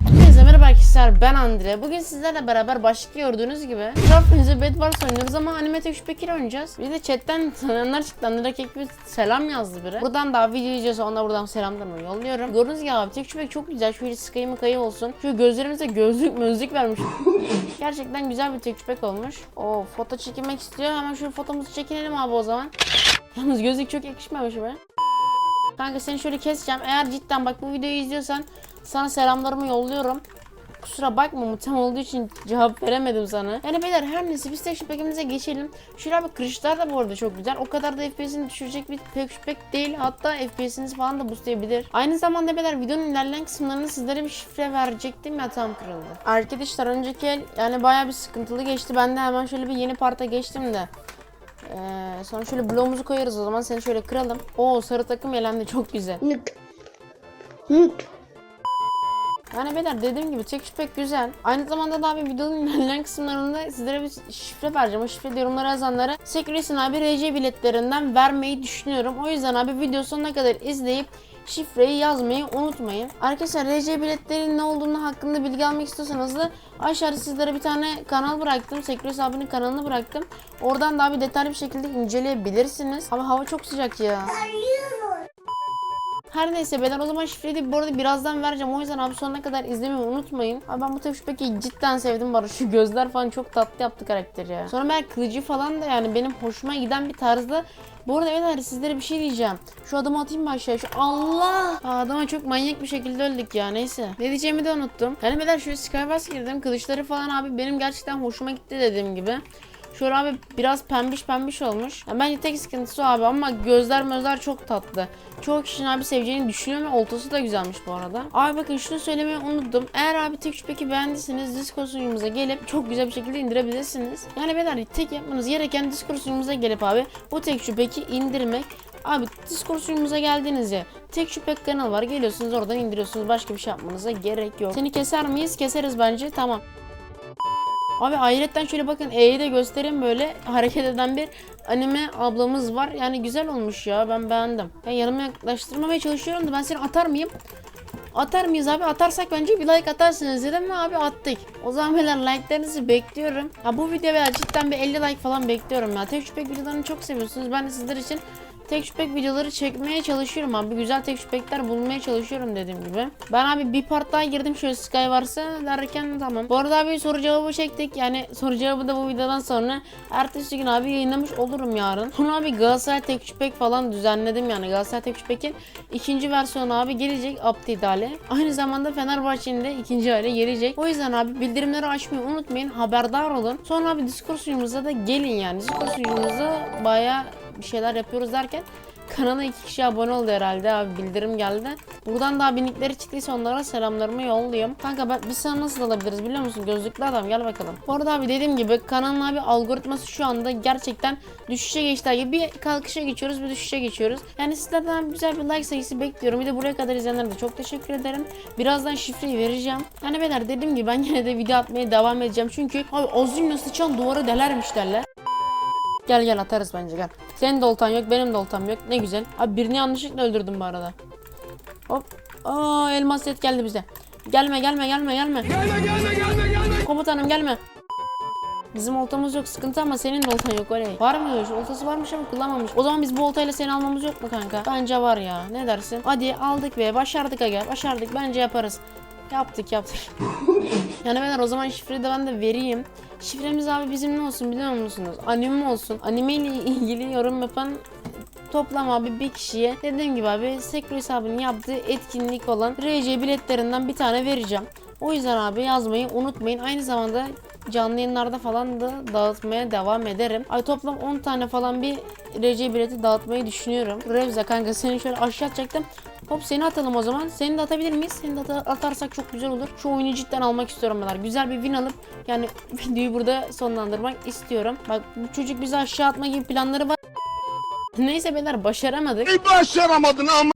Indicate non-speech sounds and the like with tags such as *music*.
Herkese merhaba arkadaşlar ben Andre. Bugün sizlerle beraber başlıkta gördüğünüz gibi Raffinize Bedwars oynuyoruz ama anime tek şüphekir oynayacağız. Bir de chatten *laughs* tanıyanlar çıktı. Andre Kek bir selam yazdı biri. Buradan da video izliyorsa ona buradan selamlarımı yolluyorum. Gördüğünüz gibi abi tek şüphek çok güzel. Şöyle sıkayı mıkayı olsun. Şu gözlerimize gözlük mözlük vermiş. *laughs* Gerçekten güzel bir tek şüphek olmuş. O foto çekilmek istiyor. Hemen şu fotomuzu çekinelim abi o zaman. Yalnız gözlük çok yakışmamış be. Kanka seni şöyle keseceğim. Eğer cidden bak bu videoyu izliyorsan sana selamlarımı yolluyorum. Kusura bakma mutem olduğu için cevap veremedim sana. Yani beyler her neyse biz tek şüphekimize geçelim. Şöyle bir kırışlar da bu arada çok güzel. O kadar da FPS'ini düşürecek bir tek şüphek değil. Hatta FPS'iniz falan da boostlayabilir. Aynı zamanda beyler videonun ilerleyen kısımlarında sizlere bir şifre verecektim ya tam kırıldı. Arkadaşlar önceki yani baya bir sıkıntılı geçti. Ben de hemen şöyle bir yeni parta geçtim de. Ee, sonra şöyle bloğumuzu koyarız o zaman seni şöyle kıralım. Oo sarı takım elendi çok güzel. Nık. Nık. Yani beyler dediğim gibi tek şüphe güzel. Aynı zamanda da abi videonun *laughs* ilerleyen kısımlarında sizlere bir şifre vereceğim. O şifre yorumlara yazanlara Secretion abi RC biletlerinden vermeyi düşünüyorum. O yüzden abi video sonuna kadar izleyip şifreyi yazmayı unutmayın. Arkadaşlar RC biletlerinin ne olduğunu hakkında bilgi almak istiyorsanız da aşağıda sizlere bir tane kanal bıraktım. Sekres abinin kanalını bıraktım. Oradan daha bir detaylı bir şekilde inceleyebilirsiniz. Ama hava çok sıcak ya. Her neyse beyler o zaman şifreyi bu arada birazdan vereceğim. O yüzden abi sonuna kadar izlemeyi unutmayın. Abi ben bu tevşipeki cidden sevdim bari. Şu gözler falan çok tatlı yaptı karakteri. Sonra ben kılıcı falan da yani benim hoşuma giden bir tarzda. Bu arada beyler sizlere bir şey diyeceğim. Şu adamı atayım mı aşağıya? Şu Allah! Aa, adama çok manyak bir şekilde öldük ya neyse. Ne diyeceğimi de unuttum. Yani beyler şu Skywars girdim. Kılıçları falan abi benim gerçekten hoşuma gitti dediğim gibi. Şöyle abi biraz pembiş pembiş olmuş. Ya bence tek sıkıntısı o abi ama gözler mözler çok tatlı. Çoğu kişinin abi seveceğini düşünüyorum ve oltası da güzelmiş bu arada. Abi bakın şunu söylemeyi unuttum. Eğer abi tek şüpheki beğendiyseniz Discord sunucumuza gelip çok güzel bir şekilde indirebilirsiniz. Yani beyler tek yapmanız gereken Discord sunucumuza gelip abi bu tek şüpheki indirmek. Abi Discord sunucumuza geldiğinizde tek şüphek kanal var. Geliyorsunuz oradan indiriyorsunuz. Başka bir şey yapmanıza gerek yok. Seni keser miyiz? Keseriz bence. Tamam. Abi ayrıca şöyle bakın E'yi de göstereyim böyle hareket eden bir anime ablamız var. Yani güzel olmuş ya ben beğendim. Ben yanıma yaklaştırmamaya çalışıyorum da ben seni atar mıyım? Atar mıyız abi? Atarsak bence bir like atarsınız dedim mi abi attık. O zaman beyler like'larınızı bekliyorum. Ya bu videoya cidden bir 50 like falan bekliyorum ya. Tek şüphek videolarını çok seviyorsunuz. Ben de sizler için tek şüphek videoları çekmeye çalışıyorum abi. Güzel tek şüphekler bulmaya çalışıyorum dediğim gibi. Ben abi bir part girdim şöyle Skywars'a derken tamam. Bu arada abi soru cevabı çektik. Yani *laughs* soru cevabı da bu videodan sonra ertesi gün abi yayınlamış olurum yarın. Sonra abi Galatasaray tek şüphek falan düzenledim yani. Galatasaray tek şüphekin ikinci versiyonu abi gelecek update hali. Aynı zamanda Fenerbahçe'nin de ikinci hali gelecek. O yüzden abi bildirimleri açmayı unutmayın. Haberdar olun. Sonra abi Discord sunucumuza da gelin yani. Discord sunucumuza baya bir şeyler yapıyoruz derken kanala iki kişi abone oldu herhalde abi bildirim geldi. Buradan daha binikleri çıktıysa onlara selamlarımı yollayayım. Kanka ben, biz sana nasıl alabiliriz biliyor musun? Gözlüklü adam gel bakalım. Bu arada abi dediğim gibi kanalın abi algoritması şu anda gerçekten düşüşe geçti. abi. Bir kalkışa geçiyoruz bir düşüşe geçiyoruz. Yani sizlerden güzel bir like sayısı bekliyorum. Bir de buraya kadar izleyenlere de çok teşekkür ederim. Birazdan şifreyi vereceğim. Yani beyler dediğim gibi ben yine de video atmaya devam edeceğim. Çünkü abi Ozil'le sıçan duvarı delermiş derler. Gel gel atarız bence gel. Senin de oltan yok benim de oltam yok. Ne güzel. Abi birini yanlışlıkla öldürdüm bu arada. Hop. Aa elmas set geldi bize. Gelme gelme gelme gelme. Gelme gelme gelme gelme. Komutanım gelme. Bizim oltamız yok sıkıntı ama senin de oltan yok oraya. Var mı öyle? Oltası varmış ama kullanmamış. O zaman biz bu oltayla seni almamız yok mu kanka? Bence var ya. Ne dersin? Hadi aldık ve başardık aga. Başardık. Bence yaparız. Yaptık yaptık. *laughs* yani beyler o zaman şifreyi de ben de vereyim. Şifremiz abi bizim ne olsun biliyor musunuz? Anime olsun. Anime ile ilgili yorum yapan toplam abi bir kişiye dediğim gibi abi Sekro hesabının yaptığı etkinlik olan RC biletlerinden bir tane vereceğim. O yüzden abi yazmayı unutmayın. Aynı zamanda canlı yayınlarda falan da dağıtmaya devam ederim. Ay toplam 10 tane falan bir RC bileti dağıtmayı düşünüyorum. Revza kanka seni şöyle aşağı atacaktım. Hop seni atalım o zaman. Seni de atabilir miyiz? Seni de ata- atarsak çok güzel olur. Şu oyunu cidden almak istiyorum ben. Güzel bir win alıp yani *laughs* videoyu burada sonlandırmak istiyorum. Bak bu çocuk bizi aşağı atma gibi planları var. Neyse beyler başaramadık. başaramadın ama.